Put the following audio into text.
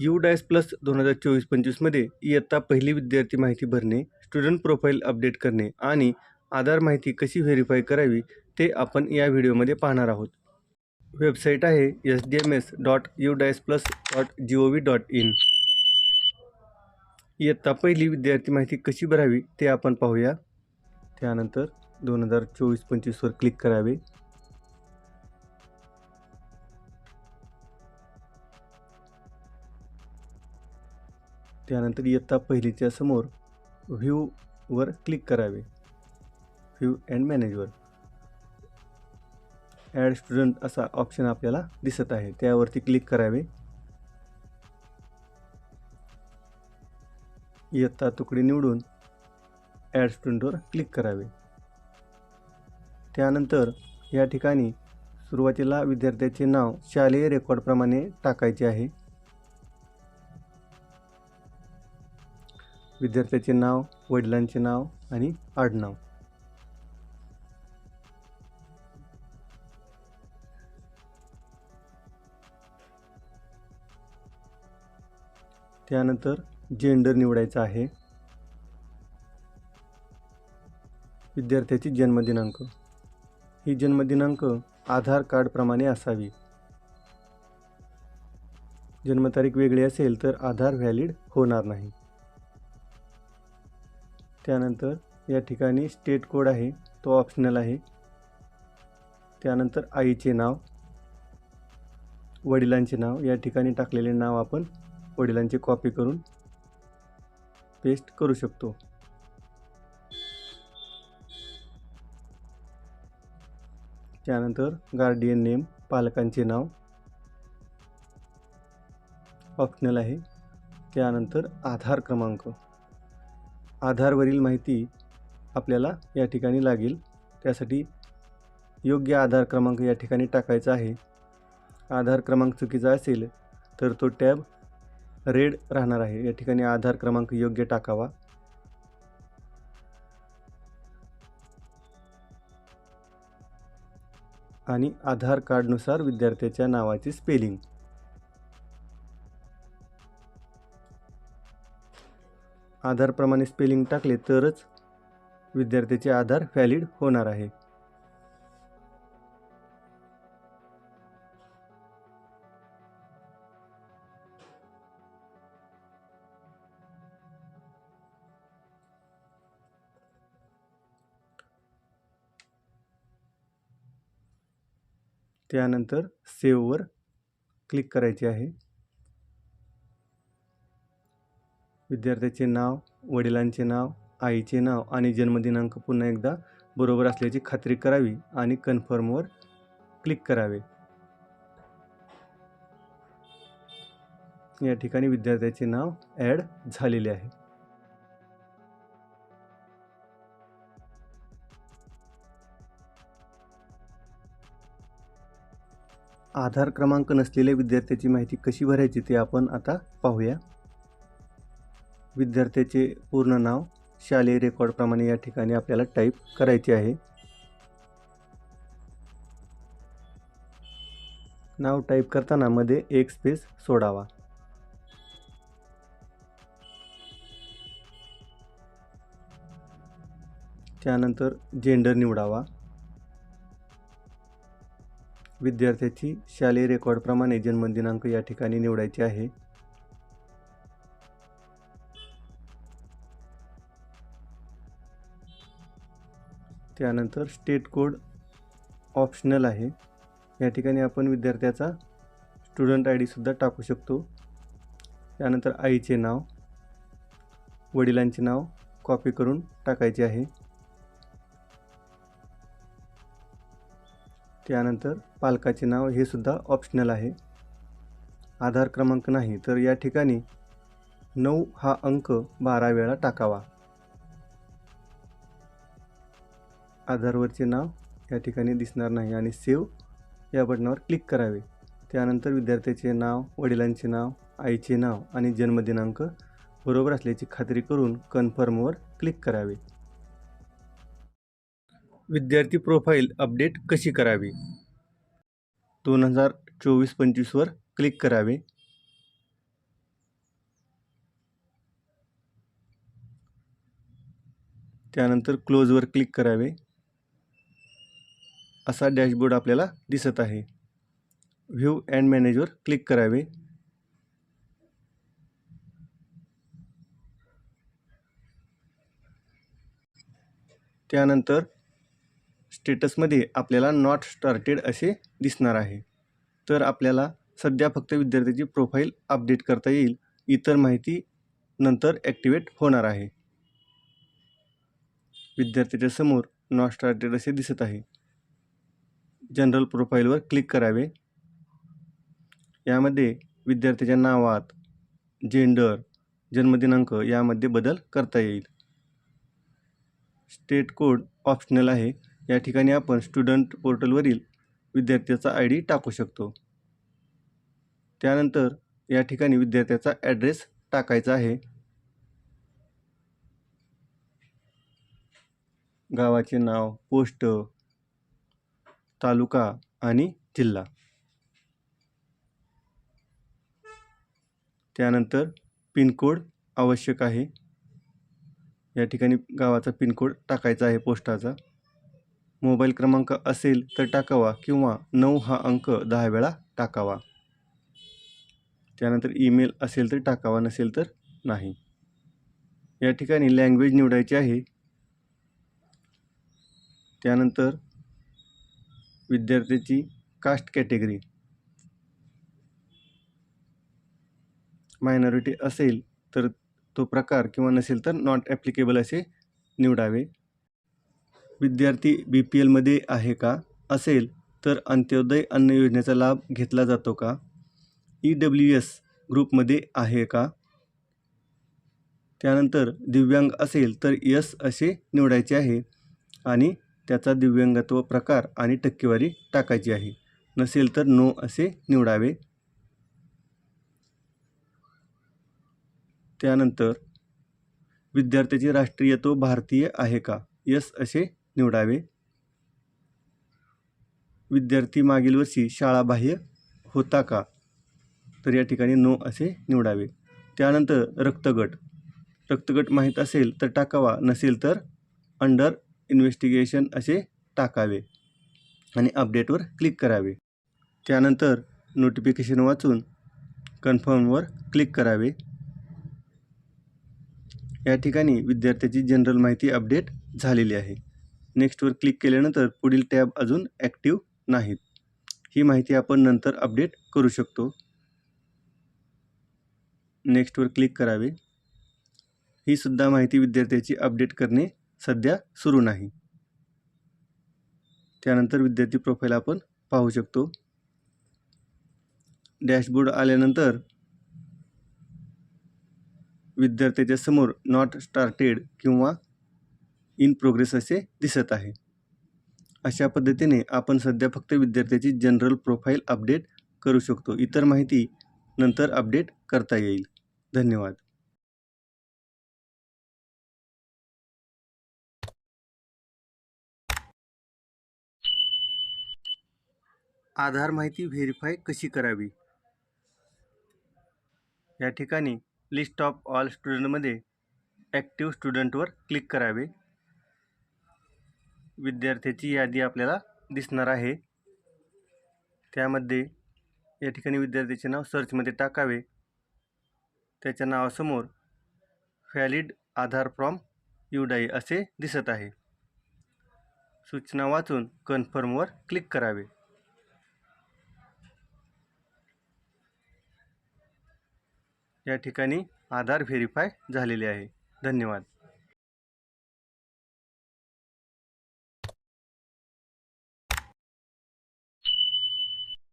You DISE plus दोन हजार चोवीस पंचवीसमध्ये इयत्ता पहिली विद्यार्थी माहिती भरणे स्टुडंट प्रोफाईल अपडेट करणे आणि आधार माहिती कशी व्हेरीफाय करावी ते आपण या व्हिडिओमध्ये पाहणार आहोत. वेबसाईट आहे S D M S dot U DISE plus dot G O V dot in इयत्ता पहिली विद्यार्थी माहिती कशी भरावी ते आपण पाहूया. त्यानंतर दोन हजार चोवीस पंचवीसवर क्लिक करावे. त्यानंतर इयत्ता पहिलीच्या समोर व्ह्यूवर क्लिक करावे. व्ह्यू अँड मॅनेजवर ॲड स्टुडंट असा ऑप्शन आपल्याला दिसत आहे. त्यावरती क्लिक करावे. इयत्ता तुकडी निवडून ॲड स्टुडंटवर क्लिक करावे. त्यानंतर या ठिकाणी सुरुवातीला विद्यार्थ्याचे नाव शालेय रेकॉर्डप्रमाणे टाकायचे आहे. विद्यार्थ्याचे नाव वडिलांचे नाव आणि आडनाव. त्यानंतर जेंडर निवडायचा आहे. विद्यार्थ्याची जन्मदिनांक. ही जन्मदिनांक आधार कार्डप्रमाणे असावी. जन्मतारीख वेगळी असेल तर आधार व्हॅलिड होणार नाही. त्यानंतर या ठिकाणी स्टेट कोड आहे तो ऑप्शनल आहे. त्यानंतर आईचे नाव वडिलांचे नाव या ठिकाणी टाकलेले नाव आपण वडिलांची कॉपी करून पेस्ट करू शकतो. त्यानंतर गार्डियन नेम पालकांचे नाव ऑप्शनल आहे. त्यानंतर आधार क्रमांक. आधारवरील माहिती आपल्याला या ठिकाणी लागेल. त्यासाठी योग्य आधार क्रमांक या ठिकाणी टाकायचा आहे. आधार क्रमांक चुकीचा असेल तर तो टॅब रेड राहणार आहे. या ठिकाणी आधार क्रमांक योग्य टाकावा. आणि आधार कार्डनुसार विद्यार्थ्याच्या नावाची स्पेलिंग. आधारप्रमाणे स्पेलिंग टाकले तरच विद्यार्थ्याचे आधार व्हॅलिड होणार आहे. त्यानंतर सेववर क्लिक करायचे आहे. विद्यार्थ्याचे नाव वडिलांचे नाव आईचे नाव आणि जन्मदिनांक पुन्हा एकदा बरोबर असल्याची खात्री करावी आणि कन्फर्मवर क्लिक करावे. या ठिकाणी विद्यार्थ्याचे नाव ॲड झालेले आहे. आधार क्रमांक नसलेल्या विद्यार्थ्याची माहिती कशी भरायची ते आपण आता पाहूया. विद्यार्थ्याचे पूर्ण नाव शालेय रेकॉर्डप्रमाणे या ठिकाणी आपल्याला टाईप करायचे आहे. नाव टाईप करताना मध्ये एक स्पेस सोडावा. त्यानंतर जेंडर निवडावा. विद्यार्थ्याची शालेय रेकॉर्डप्रमाणे जन्मदिनांक या ठिकाणी निवडायचे आहे. त्यानंतर स्टेट कोड ऑप्शनल आहे. या ठिकाणी आपण विद्यार्थ्याचा स्टुडंट आय डीसुद्धा टाकू शकतो. त्यानंतर आईचे नाव वडिलांचे नाव कॉपी करून टाकायचे आहे. त्यानंतर पालकाचे नाव हे सुद्धा ऑप्शनल आहे. आधार क्रमांक नाही तर या ठिकाणी नऊ हा अंक बारा वेळा टाकावा. आधारवरचे नाव या ठिकाणी दिसणार नाही आणि सेव या बटनावर क्लिक करावे. त्यानंतर विद्यार्थ्याचे नाव वडिलांचे नाव आईचे नाव आणि जन्मदिनांक बरोबर असल्याची खात्री करून कन्फर्मवर क्लिक करावे. विद्यार्थी प्रोफाईल अपडेट कशी करावी? दोन हजार चोवीस पंचवीसवर क्लिक करावे. त्यानंतर क्लोजवर क्लिक करावे. असा डॅशबोर्ड आपल्याला दिसत आहे. व्ह्यू अँड मॅनेजवर क्लिक करावे. त्यानंतर स्टेटसमध्ये आपल्याला नॉट स्टार्टेड असे दिसणार आहे. तर आपल्याला सध्या फक्त विद्यार्थ्याची प्रोफाईल अपडेट करता येईल. इतर माहिती नंतर ॲक्टिवेट होणार आहे. विद्यार्थ्याच्या समोर नॉट स्टार्टेड असे दिसत आहे. जनरल प्रोफाईलवर क्लिक करावे. यामध्ये विद्यार्थ्याच्या नावात जेंडर जन्मदिनांक यामध्ये बदल करता येईल. स्टेट कोड ऑप्शनल आहे. या ठिकाणी आपण स्टुडंट पोर्टलवरील विद्यार्थ्याचा आय डी टाकू शकतो. त्यानंतर या ठिकाणी विद्यार्थ्याचा ॲड्रेस टाकायचा आहे. गावाचे नाव पोस्ट तालुका आणि जिल्हा. त्यानंतर पिनकोड आवश्यक आहे. या ठिकाणी गावाचा पिनकोड टाकायचा आहे पोस्टाचा. मोबाईल क्रमांक असेल तर टाकावा किंवा नऊ हा अंक दहा वेळा टाकावा. त्यानंतर ईमेल असेल तर टाकावा नसेल तर नाही. या ठिकाणी लँग्वेज निवडायची आहे. त्यानंतर विद्यार्थ्याची कास्ट कॅटेगरी मायनॉरिटी असेल तर तो प्रकार किंवा नसेल तर नॉट ॲप्लिकेबल असे निवडावे. विद्यार्थी बी पी एलमध्ये आहे का? असेल तर अंत्योदय अन्न योजनेचा लाभ घेतला जातो का? ई डब्ल्यू एस ग्रुपमध्ये आहे का? त्यानंतर दिव्यांग असेल तर यस असे निवडायचे आहे. आणि त्याचा दिव्यांगत्व प्रकार आणि टक्केवारी टाकायची आहे. नसेल तर नो असे निवडावे. त्यानंतर विद्यार्थ्याची राष्ट्रीयत्व भारतीय आहे का? यस असे निवडावे. विद्यार्थी मागील वर्षी शाळाबाह्य होता का? तर या ठिकाणी नो असे निवडावे. त्यानंतर रक्तगट. रक्तगट माहीत असेल तर टाकावा नसेल तर अंडर इन्व्हेस्टिगेशन असे टाकावे आणि अपडेटवर क्लिक करावे. त्यानंतर नोटिफिकेशन वाचून कन्फर्मवर क्लिक करावे. या ठिकाणी विद्यार्थ्याची जनरल माहिती अपडेट झालेली आहे. नेक्स्टवर क्लिक केल्यानंतर पुढील टॅब अजून ॲक्टिव्ह नाहीत. ही माहिती आपण नंतर अपडेट करू शकतो. नेक्स्टवर क्लिक करावे. ही सुद्धा माहिती विद्यार्थ्याची अपडेट करणे सध्या सुरू नाही. त्यानंतर विद्यार्थी प्रोफाईल आपण पाहू शकतो. डॅशबोर्ड आल्यानंतर विद्यार्थ्याच्या समोर नॉट स्टार्टेड किंवा इन प्रोग्रेस असे दिसत आहे. अशा पद्धतीने आपण सध्या फक्त विद्यार्थ्याची जनरल प्रोफाईल अपडेट करू शकतो. इतर माहिती नंतर अपडेट करता येईल. धन्यवाद. आधार माहिती व्हेरीफाय कशी करावी? या ठिकाणी लिस्ट ऑफ ऑल स्टुडंटमध्ये ॲक्टिव्ह स्टुडंटवर क्लिक करावे. विद्यार्थ्याची यादी आपल्याला दिसणार आहे. त्यामध्ये या ठिकाणी विद्यार्थ्याचे नाव सर्चमध्ये टाकावे. त्याच्या नावासमोर व्हॅलिड आधार फ्रॉम युडाई असे दिसत आहे. सूचना वाचून कन्फर्मवर क्लिक करावे. या ठिकाणी आधार व्हेरीफाय झालेले आहे. धन्यवाद.